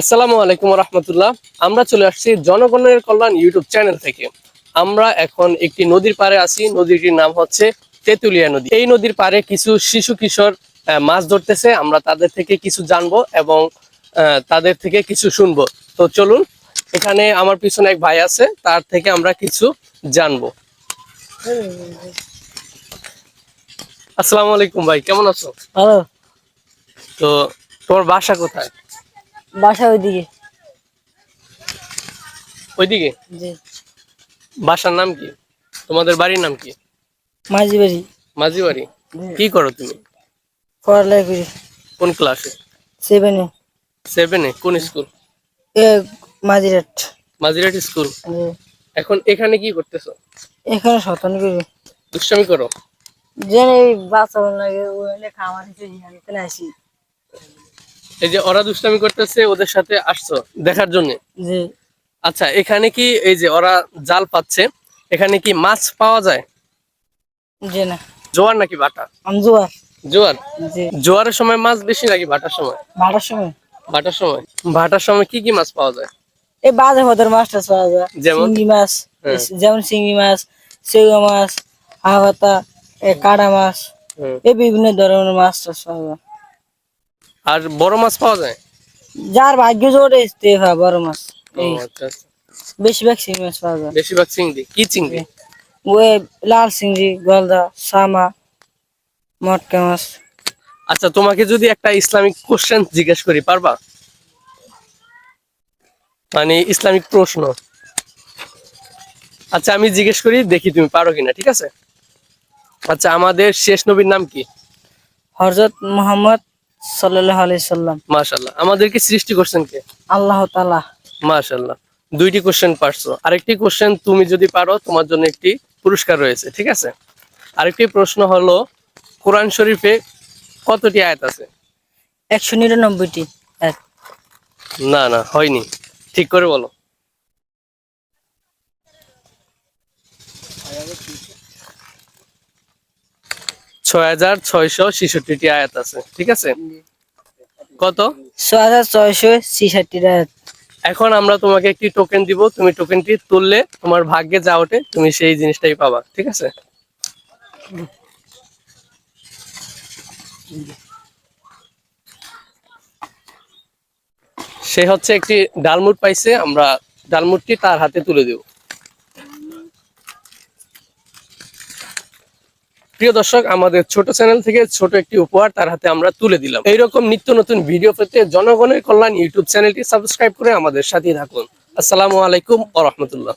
আসসালামু আলাইকুম রহমতুল্লাহ। আমরা চলে আসছি জনগণের কল্যাণ ইউটিউব চ্যানেল থেকে। আমরা এখন একটি নদীর পাড়ে আছি। নদীটির নাম হচ্ছে তেঁতুলিয়া নদী। এই নদীর পাড়ে কিছু শিশু কিশোর মাছ ধরতেছে। আমরা তাদের থেকে কিছু জানব এবং তাদের থেকে কিছু শুনব। তো চলুন এখানে আমার পিছনে এক ভাই আছে। তার থেকে আমরা কিছু জানব। আসসালামু আলাইকুম ভাই কেমন আছো? তো তোমার বাসা কোথায়? বাসা ওইদিকে। ওইদিকে? জি। বাসার নাম কি? তোমাদের বাড়ির নাম কি? মাঝি বাড়ি মাঝি বাড়ি কি করো তুমি? পড়ালেখা করি। কোন ক্লাসে? সেভেনে সেভেনে কোন স্কুল এ মাঝিরাট। মাঝিরাট স্কুল এখন এখানে কি করতেছো? এখানে শতান করি। দুষ্টামি করো? জেনে বাচ্চা লাগে ওখানে খামার এখানে আসি। এই যে ওরা দুষ্টামি করতেছে ওদের সাথে আসছো দেখার জন্য? আচ্ছা এখানে কি এই যে ওরা জাল পাচ্ছে এখানে কি মাছ পাওয়া যায়? জি না। জোয়ার নাকি বাটা জোয়ার। জোয়ার? জোয়ারের সময় মাছ বেশি নাকি ভাটার সময়? ভাটার সময়। ভাটার সময়। ভাটার সময় কি কি মাছ পাওয়া যায়? এই বাজে হদের মাছ টাছ পাওয়া যায়। যেমন? চিংড়ি মাছ হ্যাঁ। যেমন চিংড়ি মাছ সেগুয়া মাছ হাওয়াতা এ কাটা মাছ এই বিভিন্ন ধরনের মাছ টাছ পাওয়া যায়। আর বড় মাছ পাওয়া যায়? যার ভাগ্য জোরে হয় বড় মাছ। এই আচ্ছা আচ্ছা। বেশিরভাগ চিংড়ি মাছ পাওয়া যায়। বেশিরভাগ চিংড়ি কি চিংড়ি ওই লাল চিংড়ি গলদা সামা মটকা মাছ। আচ্ছা তোমাকে যদি একটা ইসলামিক কোশ্চেন জিজ্ঞেস করি পারবা? মানে ইসলামিক প্রশ্ন। আচ্ছা আমি জিজ্ঞেস করি দেখি তুমি পারো কিনা ঠিক আছে? আচ্ছা আমাদের শেষ নবীর নাম কি? হজরত মোহাম্মদ সাল্লাম। আমাদেরকে সৃষ্টি করছেন কে? আল্লাহ মাশাল্লাহ দুইটি কোশ্চেন পারছ। আরেকটি কোশ্চেন তুমি যদি পারো তোমার জন্য একটি পুরস্কার রয়েছে ঠিক আছে? আরেকটি প্রশ্ন হলো কোরআন শরীফে কতটি আয়াত আছে? একশো নিরানব্বইটি না না হয়নি। ঠিক করে বলো। ছয় হাজার ছয়শো ছেষট্টিটি আয়াত আছে ঠিক আছে? কত? ছয় হাজার ছয়শো ছিষট্টি এখন আমরা তোমাকে একটি টোকেন দিব তুমি টোকেনটি তুললে তোমার ভাগ্যে যা ওঠে তুমি সেই জিনিসটাই পাবা ঠিক আছে? সে হচ্ছে একটি ডালমুট পাইছে আমরা ডালমুটটি তার হাতে তুলে দেব। প্রিয় দর্শক, আমাদের ছোট চ্যানেল থেকে ছোট একটি উপহার তার হাতে আমরা তুলে দিলাম। এইরকম নিত্য নতুন ভিডিও পেতে জনগণের কল্যাণ ইউটিউব চ্যানেলটি সাবস্ক্রাইব করে আমাদের সাথে থাকুন। আসসালামু আলাইকুম ও রহমতুল্লাহ।